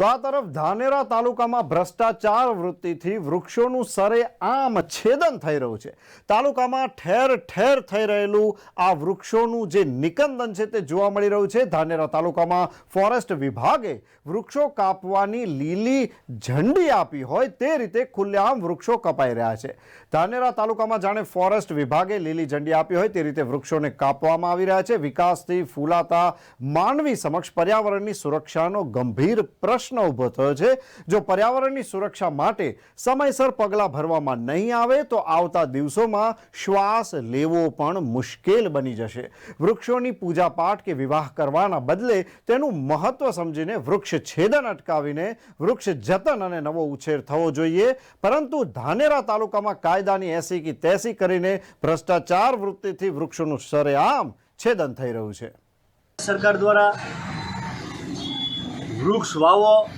તો આ તરફ ધાનેરા તાલુકામાં ભ્રષ્ટાચાર વૃત્તિથી વૃક્ષોનું સરે આમ છેદન થઈ રહ્યું છે. તાલુકામાં ઠેર ઠેર થઈ રહેલું આ વૃક્ષોનું જે નિકંદન છે તે જોવા મળી રહ્યું છે. ધાનેરા તાલુકામાં ફોરેસ્ટ વિભાગે વૃક્ષો કાપવાની લીલી ઝંડી આપી હોય તે રીતે ખુલ્લેઆમ વૃક્ષો કપાઈ રહ્યા છે. ધાનેરા તાલુકામાં જાણે ફોરેસ્ટ વિભાગે લીલી ઝંડી આપી હોય તે રીતે વૃક્ષોને કાપવામાં આવી રહ્યા છે. વિકાસથી ફૂલાતા માનવી સમક્ષ પર્યાવરણની સુરક્ષાનો ગંભીર પ્રશ્ન ઊભો થયો છે. જો પર્યાવરણની સુરક્ષા માટે સમયસર પગલાં ભરવામાં નહીં આવે, તો આવતા દિવસોમાં શ્વાસ લેવો પણ મુશ્કેલ બની જશે. વૃક્ષોની પૂજાપાઠ કે વિવાહ કરવાના બદલે તેનું મહત્વ સમજીને વૃક્ષ છેદન અટકાવીને વૃક્ષ જતન અને નવો ઉછેર થવો જોઈએ. પરંતુ ધાનેરા તાલુકામાં કાયદાની એસી કે તેસી કરીને ભ્રષ્ટાચાર વૃત્તિથી વૃક્ષોનું સરેઆમ છેદન થઈ રહ્યું છે. સરકાર દ્વારા વૃક્ષ વાવો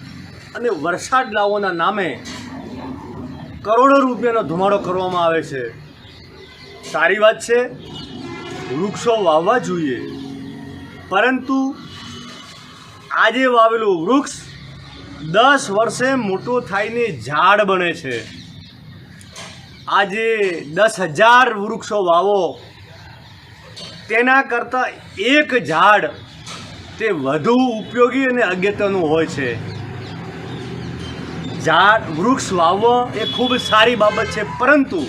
અને વરસાદ લાવોના નામે કરોડો રૂપિયાનો ધુમાડો કરવામાં આવે છે. સારી વાત છે, વૃક્ષો વાવવા જોઈએ. પરંતુ આજે વાવેલું વૃક્ષ દસ વર્ષે મોટું થઈને ઝાડ બને છે. આજે દસ હજાર વૃક્ષો વાવો. તેના કરતાં એક ઝાડ તે વધુ ઉપયોગી અને અગત્યનું હોય છે. ઝાડ, વૃક્ષ વાવવો એ ખૂબ સારી બાબત છે, પરંતુ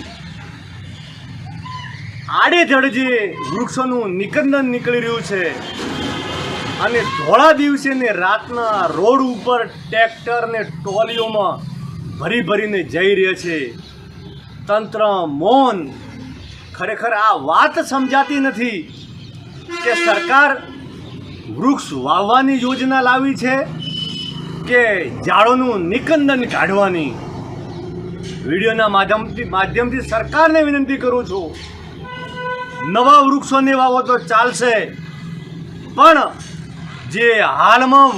આડેધડ જે વૃક્ષોનું નિકંદન નીકળી રહ્યું છે અને ધોળા દિવસે ને રાતના રોડ ઉપર ટ્રેક્ટર ને ટોલીઓમાં ભરી ભરીને જઈ રહ્યા છે. તંત્ર મૌન. ખરેખર આ વાત સમજાતી નથી કે સરકાર વૃક્ષ વાવવાની યોજના લાવી છે કે ઝાડોનું નિકંદન કાઢવાની. વિડીયોના માધ્યમથી માધ્યમથી સરકારને વિનંતી કરું છું. નવા વૃક્ષોને વાવો તો ચાલશે. પણ જે હાલમાં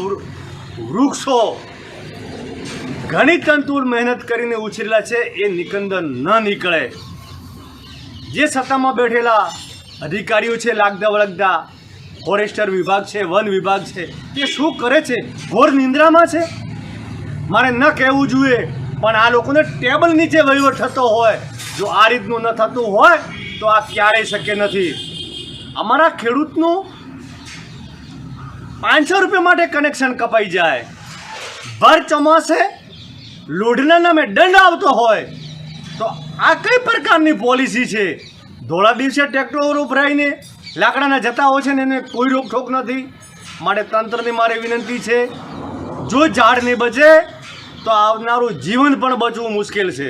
વૃક્ષો ઘણી તંતુર મહેનત કરીને ઉછરેલા છે, એ નિકંદન ન નીકળે. જે સત્તામાં બેઠેલા અધિકારીઓ છે, લાગતા વળગતા ફોરેસ્ટર વિભાગ છે, વન વિભાગ છે તે શું કરે છે? ઘોર નિંદ્રામાં છે? મારે ન કહેવું જોઈએ, પણ આ લોકોને ટેબલ નીચે વહીવટ થતો હોય. જો આ રીતનું ન થતું હોય, તો આ ક્યારેય શક્ય નથી. અમારા ખેડૂતનું પાંચસો રૂપિયા માટે કનેક્શન કપાઈ જાય. ભર ચોમાસે લોઢના નામે દંડ આવતો હોય. તો આ કઈ પ્રકારની પોલિસી છે? ધોળા દિવસે ટ્રેક્ટરો ઉભરાઈને લાકડાના જતાઓ છે ને એને કોઈ રોકઠોક નથી. માટે તંત્રની મારી વિનંતી છે, જો ઝાડ નહીં બચે, તો આવનારું જીવન પણ બચવું મુશ્કેલ છે.